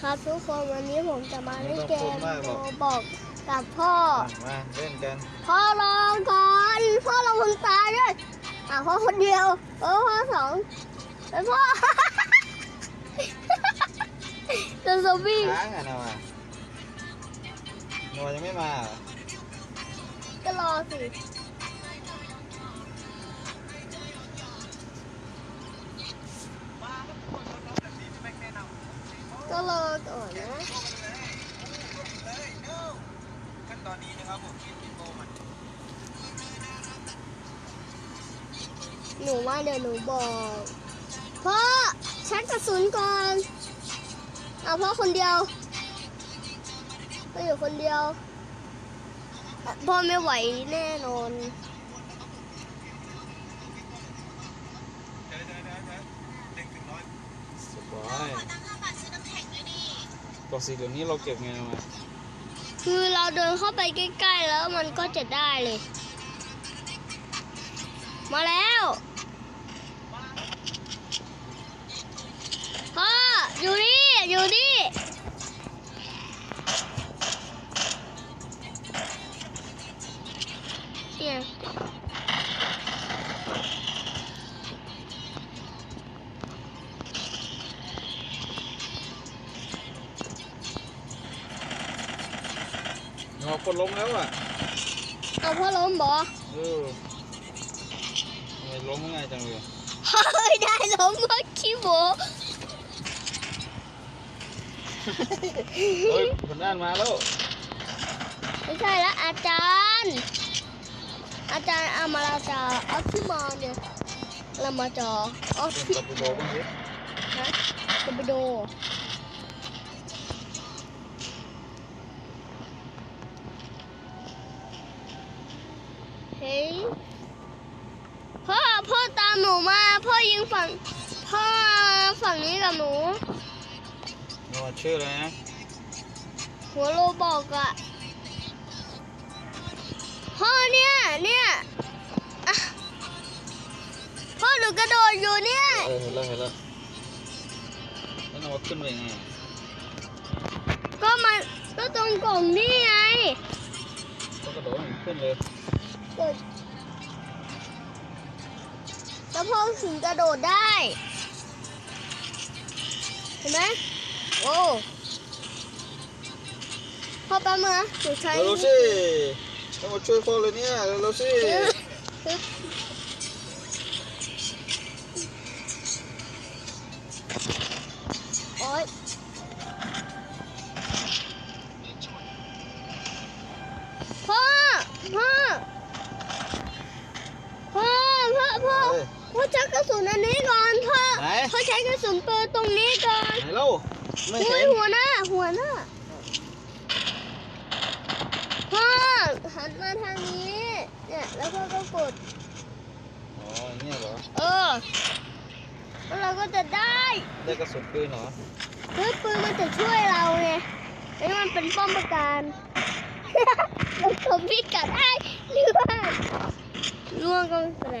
ครับทุกคนวันนี้ผมจะมาเล่นเกมไม่ต้องพูดมากหรโรอกบอกกับพ่อมามาเล่นกัน พ่อรองก่อนพ่อเราคนตายด้วยอะพ่อคนเดียวเออพ่อสองแล้วพ่อตัวซอมบี้ค้างอะนะวะนัวยังไม่มาเหรอก็รอสิ ก็รอก่อนนะขั้นตอนนี้นะครับผมกินกินโตมันหนูว่าเดี๋ยวหนูบอกพ่อชักกระสุนก่อนเอาพ่อคนเดียวก็อยู่คนเดียวอะพ่อไม่ไหวแน่นอนสบาย บอกสีเหลืองนี้เราเก็บไงมาคือเราเดินเข้าไปใกล้ๆแล้วมันก็จะได้เลย มาแล้วพ่ออยู่นี่ อยู่นี่ นัวคนล้มแล้วอะ เอาพ่อล้มบอเออทำไมล้มง่ายจังเลย เฮ้ยได้ล้มเมื่อกี้โบเฮ้ยคนนั้นมาแล้ว ไม่ใช่แล้วอาจารย์ อาจารย์อามาลาจาเอาที่มาเนี่ยเรามาจอเอาเป็นที่ตะปูโดบ้างสิฮะจะไปดู พ่อพ่อตามหนูมา พ่อยิงฝั่งพ่อฝั่งนี้กับหนูนัวชื่ออะไรนะหัวโลบอกอะพ่อเนี่ยเนี่ยอะพ่อหนูกระโดดอยู่เนี่ยเออเห็นแล้วเห็นแล้วแล้วนัวขึ้นไปยังไงก็มันก็ตรงกล่องนี่ไงก็กระโดดให้มันขึ้นเลยกด แล้วพ่อถึงกระโดดได้ เห็นไหมโอ้พ่อแป๊บนึงนะหนูใช้เร็วๆสิต้องมาช่วยพ่อเลยเนี่ยเร็วๆสิ กระสุนปืนตรงนี้ก่อนไหนเล่าไม่โอ้เห็ยนหัวหน้า หัวหน้าพ่อหันมาทางนี้เนี่ยแล้วพ่อก็กด อ๋ออย่างเนี่ยเหรอเออแล้วเราก็จะได้ได้กระสุนปืนเหรอเฮ้ยปืนมันจะช่วยเราไงไอ้นี่มันเป็นป้อมปราการมันคอมพิกัดได้หรือว่าล่วงก็ไม่เป็นไร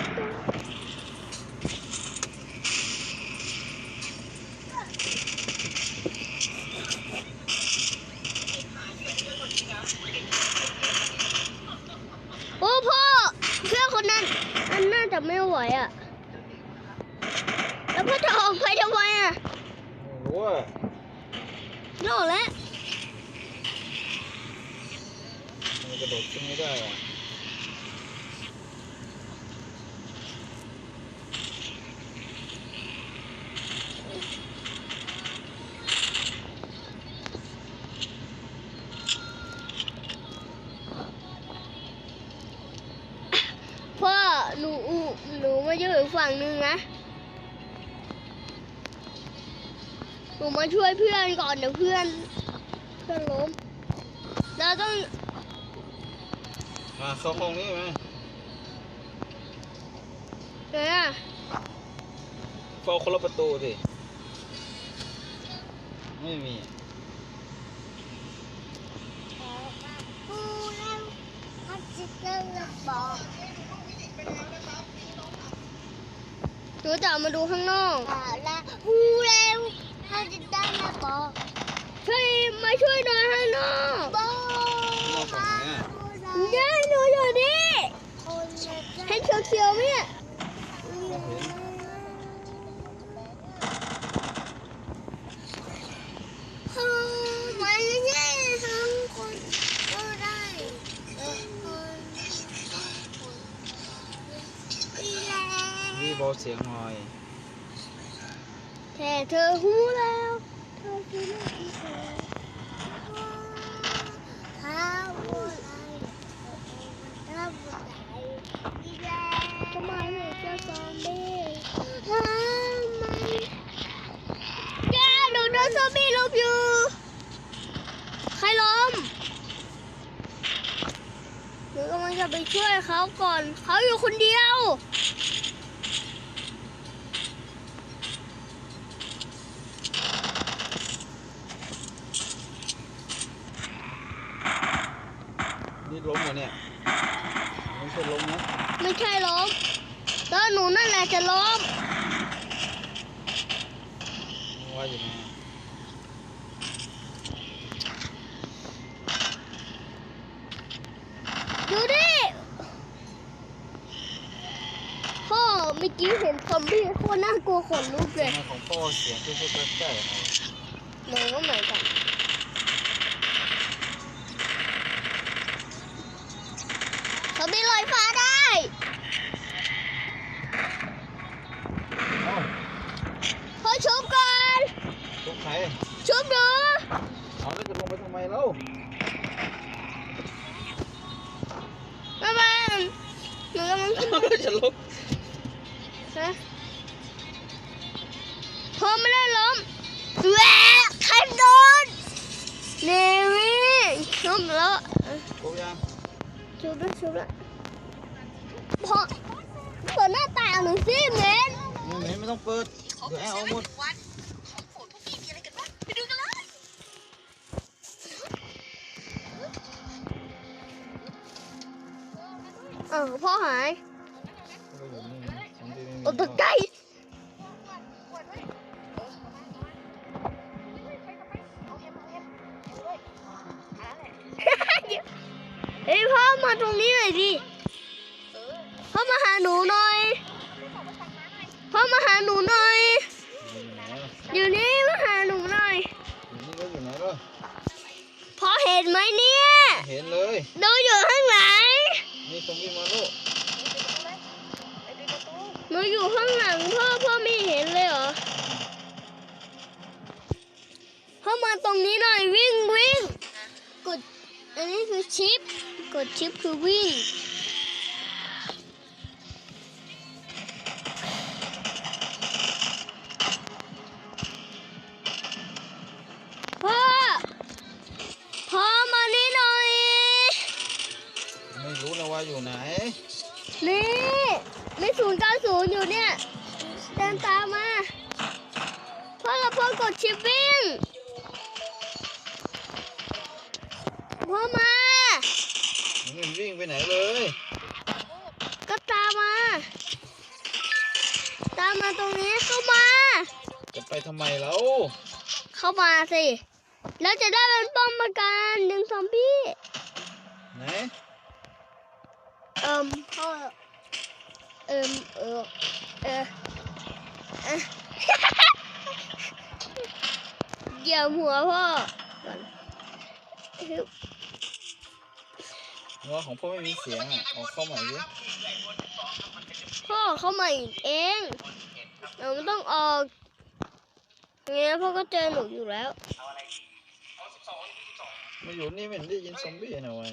โอ้พ่อเพื่อนคนนั้นมันน่าจะไม่ไหวอะ แล้วพ่อจะออกไปทำไมอะ ไม่รู้อะ โน่แล้ว มันกระโดดขึ้นไม่ได้อะ พ่อหนูหนูมาอยู่อีกฝั่ งนึงนะหนูมาช่วยเพื่อนก่อนเดี๋ยวเพื่อน เพื่อนล้มเราต้องมาเข้าห้องนี้ไหมเดี๋ยวนะเฝ้าคนละประตูสิไม่มีปูแล้วพัดจิตเตอร์บอก หนูจะเอามาดูข้างนอกแล้วฮูแล้วถ้าจะได้มาบอกช่วยมาช่วยหน่อยข้างนอกบอกนอกฝั่งไหนอะเนี่ยหนูอยู่นี่เห็นเขียวๆไหมเนี่ย บาเสียงหน่อยแต่เธอหูแล้ว เธอคือลูกที่เธอข้าวอะไรอะไรอีแล้วทำไมไม่เจอซอมบี้ทำไมแกหนูโดนซอมบี้ลุมอยู่ ใครล้มหนูกำลังจะไปช่วยเขาก่อน เขาอยู่คนเดียว นี่ล้มเหรอเนี่ยไม่ใช่ล้มนะ ไม่ใช่ล้มแล้วหนูนั่นแหละจะล้ม ว่าอยู่นะ ดูดิพ่อเมื่อ กี้เห็นซอมบี้โคตรน่ากลัวขนลุกเลยทำไมของพ่อเสียงที่พูดใกล้ๆอะไรหนูก็เหมือนกันซอมบี้ลอยฟ้าได้ เอ้าพ่อชุบก่อน ทุกใครชุบหนูเอาแล้วจะลงไปทำไมเล่าแม่บ้านหนูกำลังขึ้นจะลง ชุบแล้วชุบแล้วพอเปิดหน้าต่างหน่อยสิเมนนี่เหม็นไม่ต้องเปิดเดี๋ยวแอร์เอาหมดเออพ่อหายก็อยู่นี่ฉันที่ไม่มีโอ้ตกใจ เฮ้ยพ่อมาตรงนี้หน่อยดิพ่อมาหาหนูหน่อย พ่อมาหาหนูหน่อย อยู่ไหนล่ะอยู่นี่มาหาหนูหน่อยอยู่นี่ก็อยู่ไหนล่ะพ่อเห็นไหมเนี่ยเห็นเลยหนูอยู่ข้างหลังนี่ซอมบี้มาลูกหนูอยู่ข้างหลังพ่อพ่อไม่เห็นเลยเหรอ พ่อมาตรงนี้หน่อยวิ่งวิ่งกดอันนี้คือชิป กดชิปคือวิ่งพ่อพ่อมานี่หน่อยไม่รู้นะว่าอยู่ไหน นี่ไม่ศูนย์เก้าศูนย์อยู่เนี่ยเดินตามมาพ่อกับพ่อกดชิปวิ่งพ่อมามันไม่ วิ่งไปไหนเลย ก็ตามมา ตามมาตรงนี้เข้ามา จะไปทำไมแล้ว เข้ามาสิ แล้วจะได้เป็นป้อมปราการหนึ่งซอมบี้ ไหน เอิมพ่อเอิมเออเออเอ่อเหยียบหัวพ่อก่อน ฮึบว่าของพ่อไม่มีเสียงอะเอาเข้าใหม่ดิพ่อเข้ามาอีกเองเราไม่ต้องออกงั้นพ่อก็เจอหนูอยู่แล้วมาอยู่นี่ไม่เห็นได้ยินซอมบี้นะเว้ย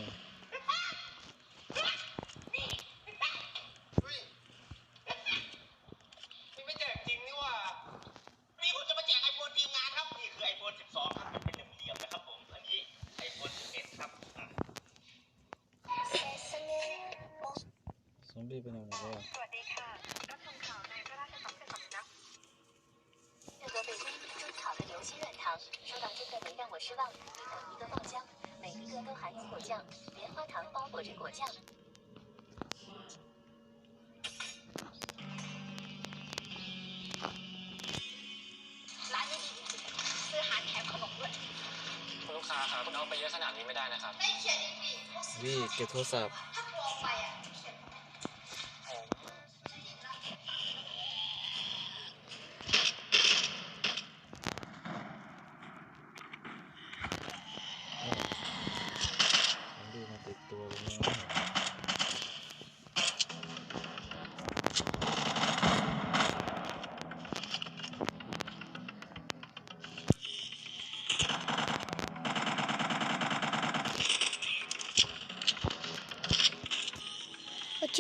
ซอมบี้เป็นยังไงบ้างสวัสดีค่ะ รับชมข่าวในพระราชสำนักสำนัก日国北京中考的游戏院堂，说到这个没让我失望。一等一个爆浆，每一个都含有果酱，棉花糖包裹着果酱。ร้านนี้ดีจริงๆซื้ออาหารแถมขนมด้วยคุณลูกค้าครับเอาไปเยอะขนาดนี้ไม่ได้นะครับ ได้เขียนอีกดิ วี่เก็บโทรศัพท์ ถ้า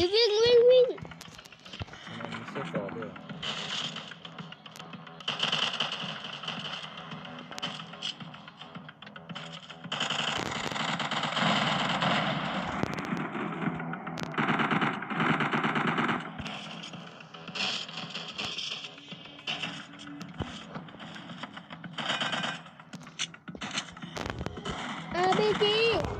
ชิวิ่งวิ่งวิ่งทำ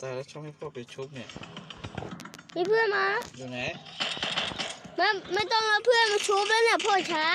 ตายแล้วชอบให้พ่อไปชุบเนี่ยมีเพื่อนมาอยู่ไหนไม่ไม่ต้องเอาเพื่อนมาชุบแล้วเนี่ยพ่อช้า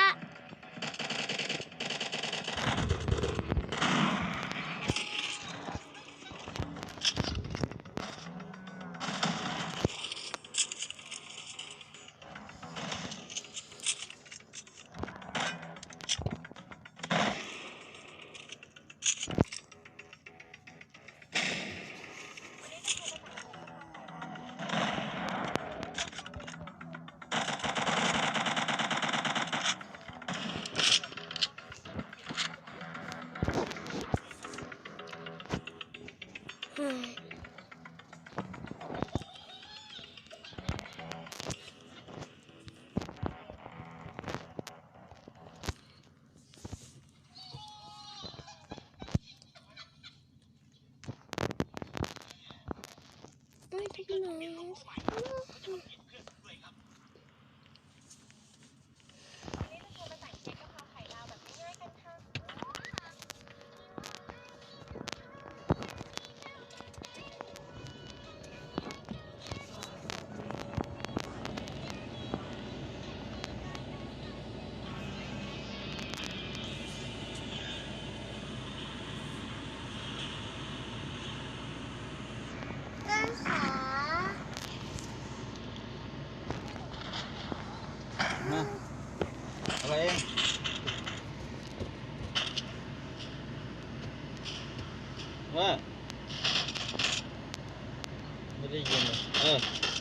ไ